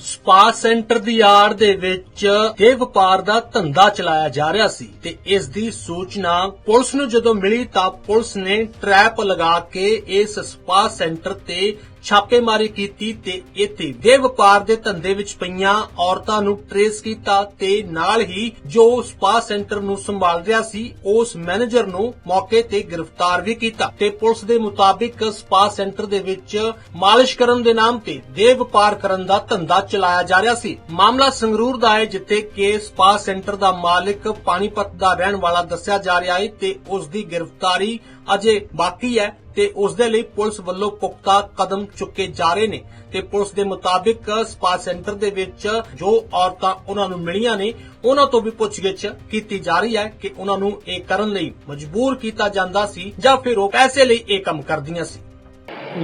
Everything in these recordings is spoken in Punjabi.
ਸਪਾ ਸੈਂਟਰ ਦੀ ਆੜ ਦੇ ਵਿੱਚ ਦੇਹ ਵਪਾਰ ਦਾ ਧੰਦਾ ਚਲਾਇਆ ਜਾ ਰਿਹਾ ਸੀ ਤੇ ਇਸ ਦੀ ਸੂਚਨਾ ਪੁਲਿਸ ਨੂੰ ਜਦੋਂ ਮਿਲੀ ਤਾਂ ਪੁਲਿਸ ਨੇ ਟਰੈਪ ਲਗਾ ਕੇ ਇਸ ਸਪਾ ਸੈਂਟਰ ਤੇ ਛਾਪੇਮਾਰੀ ਕੀਤੀ ਤੇ ਇੱਥੇ ਦੇ ਵਪਾਰ ਦੇ ਧੰਦੇ ਵਿੱਚ ਪਈਆਂ ਔਰਤਾਂ ਨੂੰ ਟਰੇਸ ਕੀਤਾ ਤੇ ਨਾਲ ਹੀ ਜੋ ਸਪਾ ਸੈਂਟਰ ਨੂੰ ਸੰਭਾਲ ਰਿਹਾ ਸੀ, ਉਸ ਮੈਨੇਜਰ ਨੂੰ ਮੌਕੇ ਤੇ ਗ੍ਰਿਫਤਾਰ ਵੀ ਕੀਤਾ ਤੇ ਪੁਲਿਸ ਦੇ ਮੁਤਾਬਿਕ ਸਪਾ ਸੈਂਟਰ ਦੇ ਵਿੱਚ ਮਾਲਿਸ਼ ਕਰਨ ਦੇ ਨਾਮ ਤੇ ਦੇ ਵਪਾਰ ਕਰਨ ਦਾ ਧੰਦਾ ਚਲਾਇਆ ਜਾ ਰਿਹਾ ਸੀ। ਮਾਮਲਾ ਸੰਗਰੂਰ ਦਾ ਹੈ, ਜਿੱਥੇ ਕਿ ਸਪਾ ਸੈਂਟਰ ਦਾ ਮਾਲਕ ਪਾਣੀਪਤ ਦਾ ਰਹਿਣ ਵਾਲਾ ਦੱਸਿਆ ਜਾ ਰਿਹਾ ਹੈ ਤੇ ਉਸ ਦੀ ਗ੍ਰਿਫਤਾਰੀ ਅਜੇ ਬਾਕੀ ਹੈ ਤੇ ਉਸ ਦੇ ਲਈ ਪੁਲਿਸ ਵੱਲੋਂ ਪੁਖਤਾ ਕਦਮ ਚੁੱਕੇ ਜਾ ਰਹੇ ਨੇ ਤੇ ਪੁਲਿਸ ਦੇ ਮੁਤਾਬਿਕ ਸਪਾ ਸੈਂਟਰ ਦੇ ਵਿੱਚ ਜੋ ਔਰਤਾਂ ਉਹਨਾਂ ਨੂੰ ਮਿਲੀਆਂ ਨੇ, ਉਹਨਾਂ ਤੋਂ ਵੀ ਪੁੱਛਗਿੱਛ ਕੀਤੀ ਜਾ ਰਹੀ ਹੈ ਕਿ ਉਹਨਾਂ ਨੂੰ ਇਹ ਕਰਨ ਲਈ ਮਜਬੂਰ ਕੀਤਾ ਜਾਂਦਾ ਸੀ ਜਾਂ ਫਿਰ ਉਹ ਪੈਸੇ ਲਈ ਇਹ ਕੰਮ ਕਰਦੀਆਂ ਸੀ।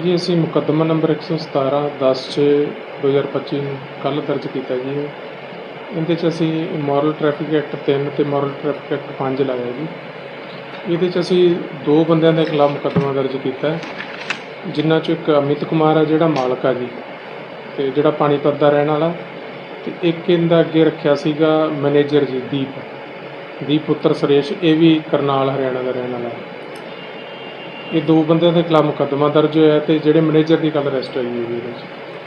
ਜੀ ਅਸੀਂ ਮੁਕੱਦਮਾ ਨੰਬਰ 117 10 6 2025 ਨੂੰ ਕੱਲ੍ਹ ਦਰਜ ਕੀਤਾ ਜੀ। ਇਹ। ਇਹਦੇ 'ਚ ਅਸੀਂ ਮੋਰਲ ਟ੍ਰੈਫਿਕ ਐਕਟ 3 ਤੇ ਮੋਰਲ ਟ੍ਰੈਫਿਕ ਐਕਟ 5 ਲਾਇਆ ਜੀ। ਇਹਦੇ 'ਚ ਅਸੀਂ ਦੋ ਬੰਦਿਆਂ ਦੇ ਖਿਲਾਫ ਮੁਕੱਦਮਾ ਦਰਜ ਕੀਤਾ ਜਿਨ੍ਹਾਂ 'ਚੋਂ ਇੱਕ ਅਮਿਤ ਕੁਮਾਰ ਆ, ਜਿਹੜਾ ਮਾਲਕ ਆ ਜੀ, ਤੇ ਜਿਹੜਾ ਪਾਣੀਪਤ ਦਾ ਰਹਿਣ ਵਾਲਾ, ਤੇ ਇੱਕ ਇਹਦਾ ਅੱਗੇ ਰੱਖਿਆ ਸੀਗਾ ਮੈਨੇਜਰ ਜੀ, ਦੀਪ। ਦੀਪ ਪੁੱਤਰ ਸੁਰੇਸ਼, ਇਹ ਵੀ ਕਰਨਾਲ, ਹਰਿਆਣਾ ਦਾ ਰਹਿਣ ਵਾਲਾ। ਹੈ ਇਹ ਦੋ ਬੰਦਿਆਂ ਦੇ ਖਿਲਾਫ ਮੁਕੱਦਮਾ ਦਰਜ ਹੋਇਆ ਤੇ ਜਿਹੜੇ ਮੈਨੇਜਰ ਦੀ ਕੱਲ ਅਰੈਸਟ ਹੋਈ ਇਹਦੇ 'ਚ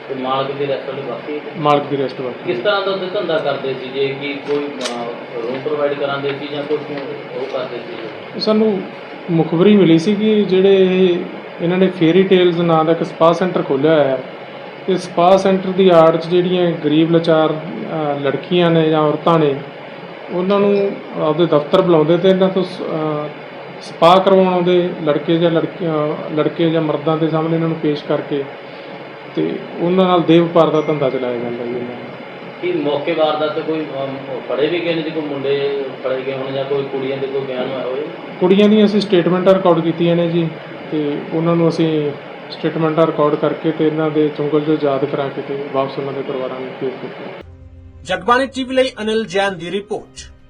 ਤੇ ਮਾਲਕ ਦੇ ਰੈਸਟੋਰੈਂਟ ਬਾਕੀ ਮਾਲਕ ਦੀ ਅਰੈਸਟ ਬਾਕੀ ਕਿਸ ਤਰ੍ਹਾਂ ਦਾ ਉਹਦੇ ਧੰਦਾ ਕਰਦੇ ਸੀ ਜੇ ਕਿ ਕੋਈ ਰੂਮ ਪ੍ਰੋਵਾਈਡ ਕਰਾਉਂਦੇ ਸੀ ਜਾਂ ਕੋਈ ਉਹ ਕਰਦੇ ਸੀ? ਸਾਨੂੰ ਮੁਖਬਰੀ ਮਿਲੀ ਸੀ ਕਿ ਜਿਹੜੇ ਇਹ- ਇਹਨਾਂ ਨੇ ਫੇਰੀ ਟੇਲਸ ਨਾਂ ਦਾ ਇੱਕ ਸਪਾ ਸੈਂਟਰ ਖੋਲ੍ਹਿਆ ਹੋਇਆ ਹੈ। ਤੇ ਸਪਾ ਸੈਂਟਰ ਦੀ ਆੜ 'ਚ ਜਿਹੜੀਆਂ ਗਰੀਬ ਲਾਚਾਰ ਅ, ਲੜਕੀਆਂ ਨੇ ਜਾਂ ਔਰਤਾਂ ਨੇ ਉਹਨਾਂ ਨੂੰ ਆਪਦੇ ਦਫ਼ਤਰ ਬੁਲਾਉਂਦੇ ਤੇ ਇਹਨਾਂ ਤੋਂ ਸ- ਅ, ਸਪਾ ਕਰਵਾਉਣ ਆਉਂਦੇ ਲੜਕੇ ਜਾਂ ਲੜਕੀਆਂ ਲੜਕੇ ਜਾਂ ਮਰਦਾਂ ਦੇ ਸਾਹਮਣੇ ਇਹਨਾਂ ਨੂੰ ਪੇਸ਼ ਕਰਕੇ ਤੇ ਉਹਨਾਂ ਨਾਲ ਦੇਹ ਵਪਾਰ ਦਾ ਧੰਦਾ ਚਲਾਇਆ ਜਾਂਦਾ ਜੀ ਇਹਨਾਂ ਦਾ। ਕਿ ਮੌਕੇ ਵਾਰਦਾਤ ਤੇ ਕੋਈ ਅਮ, ਫੜੇ ਵੀ ਗਏ ਨੇ ਜੀ ਕੋਈ ਮੁੰਡੇ ਫੜੇ ਗਏ ਹੋਣ ਜਾਂ ਕੋਈ ਕੁੜੀਆਂ ਦੇ ਕੋਈ ਬਿਆਨ ਹੋਇਆ ਹੋਵੇ? ਕੁੜੀਆਂ ਦੀਆਂ ਅਸੀਂ ਸਟੇਟਮੈਂਟਾਂ ਰਿਕਾਰਡ ਕੀਤੀਆਂ ਨੇ ਜੀ ਤੇ ਉਹਨਾਂ ਨੂੰ ਅਸੀਂ ਸਟੇਟਮੈਂਟਾਂ ਰਿਕਾਰਡ ਕਰਕੇ ਤੇ ਇਹਨਾਂ ਦੇ ਚੁੰਗਲ ਜੋ ਯਾਦ ਕਰਾ ਕੇ ਤੇ ਵਾਪਸ ਉਹਨਾਂ ਦੇ ਪਰਿਵਾਰਾਂ ਨੂੰ ਭੇਜ ਦਿੱਤਾ। ਜਗਬਾਣੀ ਟੀਵੀ ਲਈ ਅਨਿਲ ਜੈਨ ਦੀ ਰਿਪੋਰਟ।